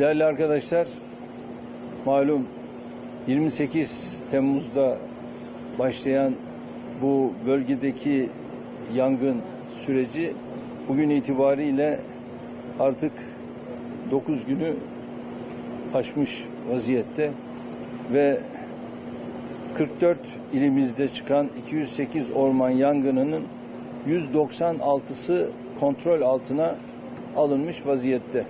Değerli arkadaşlar, malum 28 Temmuz'da başlayan bu bölgedeki yangın süreci bugün itibariyle artık 9 günü aşmış vaziyette ve 44 ilimizde çıkan 208 orman yangınının 196'sı kontrol altına alınmış vaziyette.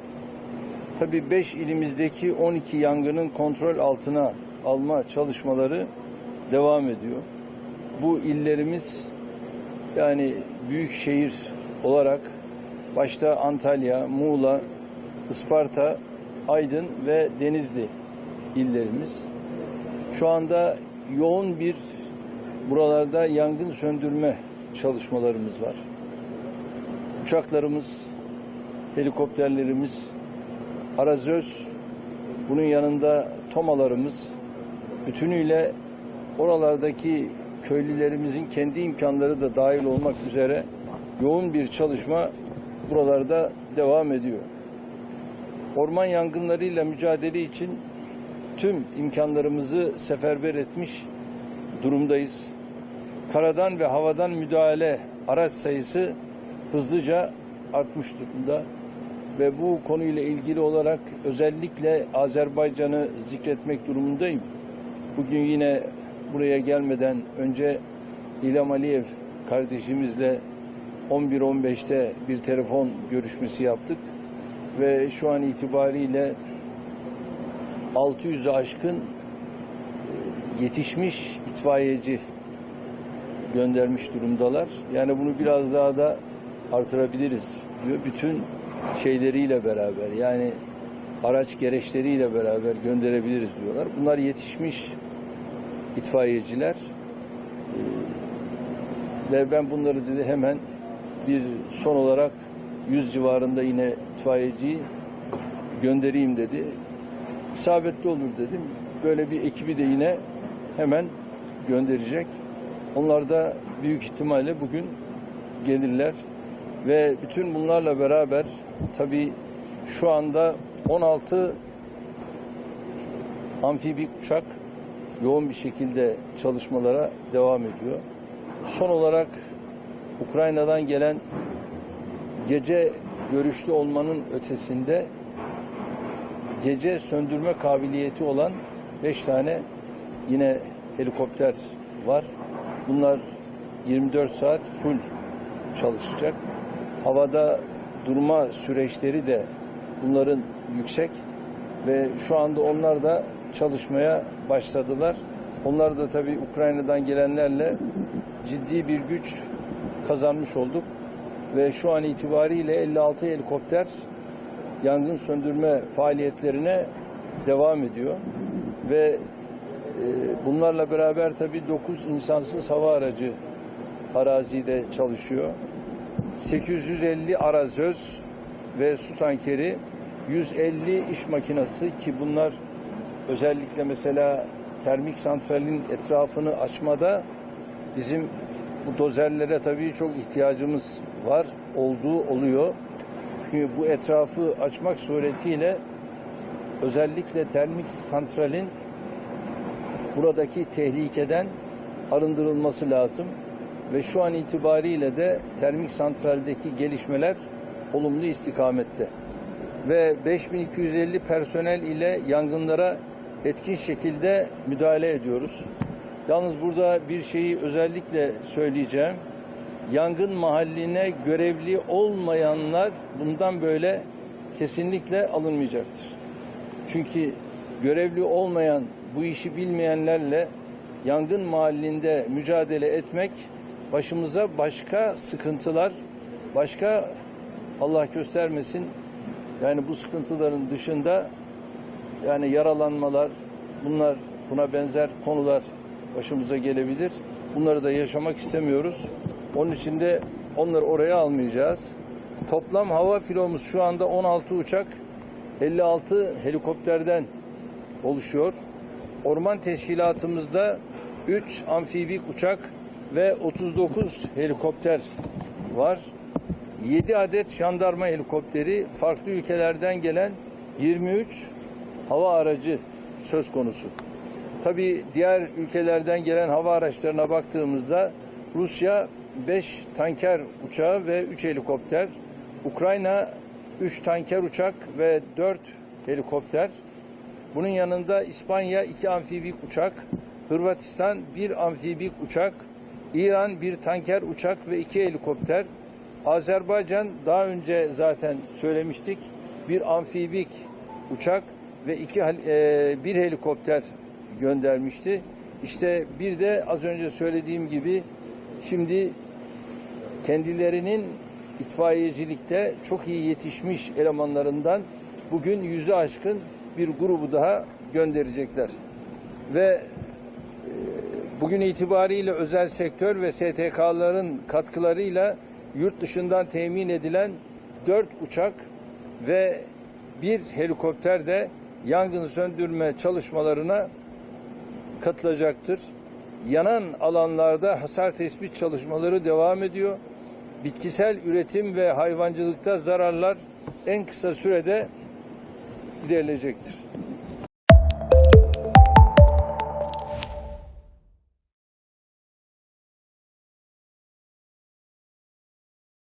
Tabii 5 ilimizdeki 12 yangının kontrol altına alma çalışmaları devam ediyor. Bu illerimiz yani büyük şehir olarak başta Antalya, Muğla, Isparta, Aydın ve Denizli illerimiz. Şu anda yoğun bir buralarda yangın söndürme çalışmalarımız var. Uçaklarımız, helikopterlerimiz, arazöz, bunun yanında tomalarımız bütünüyle oralardaki köylülerimizin kendi imkanları da dahil olmak üzere yoğun bir çalışma buralarda devam ediyor. Orman yangınlarıyla mücadele için tüm imkanlarımızı seferber etmiş durumdayız. Karadan ve havadan müdahale araç sayısı hızlıca artmış durumda ve bu konuyla ilgili olarak özellikle Azerbaycan'ı zikretmek durumundayım. Bugün yine buraya gelmeden önce İlham Aliyev kardeşimizle 11-15'te bir telefon görüşmesi yaptık ve şu an itibariyle 600'ü aşkın yetişmiş itfaiyeci göndermiş durumdalar. Yani bunu biraz daha da artırabiliriz diyor. Bütün şeyleriyle beraber yani araç gereçleriyle beraber gönderebiliriz diyorlar. Bunlar yetişmiş itfaiyeciler. Ee, ve ben bunları dedi hemen bir son olarak 100 civarında yine itfaiyeciyi göndereyim dedi. İsabetli olur dedim. Böyle bir ekibi de yine hemen gönderecek. Onlar da büyük ihtimalle bugün gelirler ve bütün bunlarla beraber tabii şu anda 16 amfibi uçak yoğun bir şekilde çalışmalara devam ediyor. Son olarak Ukrayna'dan gelen gece görüşlü olmanın ötesinde gece söndürme kabiliyeti olan 5 tane yine helikopter var. Bunlar 24 saat full çalışacak. Havada durma süreçleri de bunların yüksek ve şu anda onlar da çalışmaya başladılar. Onlar da tabii Ukrayna'dan gelenlerle ciddi bir güç kazanmış olduk ve şu an itibariyle 56 helikopter yangın söndürme faaliyetlerine devam ediyor ve e, bunlarla beraber tabii 9 insansız hava aracı arazide çalışıyor. 850 arazöz ve su tankeri, 150 iş makinesi ki bunlar özellikle mesela termik santralin etrafını açmada bizim bu dozerlere tabii çok ihtiyacımız var, olduğu oluyor. Çünkü bu etrafı açmak suretiyle özellikle termik santralin buradaki tehlikeden arındırılması lazım ve şu an itibariyle de termik santraldeki gelişmeler olumlu istikamette. Ve 5250 personel ile yangınlara etkin şekilde müdahale ediyoruz. Yalnız burada bir şeyi özellikle söyleyeceğim. Yangın mahalline görevli olmayanlar bundan böyle kesinlikle alınmayacaktır. Çünkü görevli olmayan, bu işi bilmeyenlerle yangın mahallinde mücadele etmek başımıza başka sıkıntılar, başka Allah göstermesin yani bu sıkıntıların dışında yani yaralanmalar bunlar buna benzer konular başımıza gelebilir. Bunları da yaşamak istemiyoruz. Onun için de onları oraya almayacağız. Toplam hava filomuz şu anda 16 uçak, 56 helikopterden oluşuyor. Orman teşkilatımızda 3 amfibik uçak ve 39 helikopter var. 7 adet jandarma helikopteri, farklı ülkelerden gelen 23 hava aracı söz konusu. Tabii diğer ülkelerden gelen hava araçlarına baktığımızda Rusya 5 tanker uçağı ve 3 helikopter, Ukrayna 3 tanker uçak ve 4 helikopter, bunun yanında İspanya 2 amfibik uçak, Hırvatistan 1 amfibik uçak, İran 1 tanker uçak ve 2 helikopter, Azerbaycan daha önce zaten söylemiştik bir amfibik uçak ve iki e, bir helikopter göndermişti. İşte bir de az önce söylediğim gibi şimdi kendilerinin itfaiyecilikte çok iyi yetişmiş elemanlarından bugün yüzü aşkın bir grubu daha gönderecekler. Ve bugün itibariyle özel sektör ve STK'ların katkılarıyla yurt dışından temin edilen 4 uçak ve bir helikopter de yangın söndürme çalışmalarına katılacaktır. Yanan alanlarda hasar tespit çalışmaları devam ediyor. Bitkisel üretim ve hayvancılıkta zararlar en kısa sürede giderilecektir.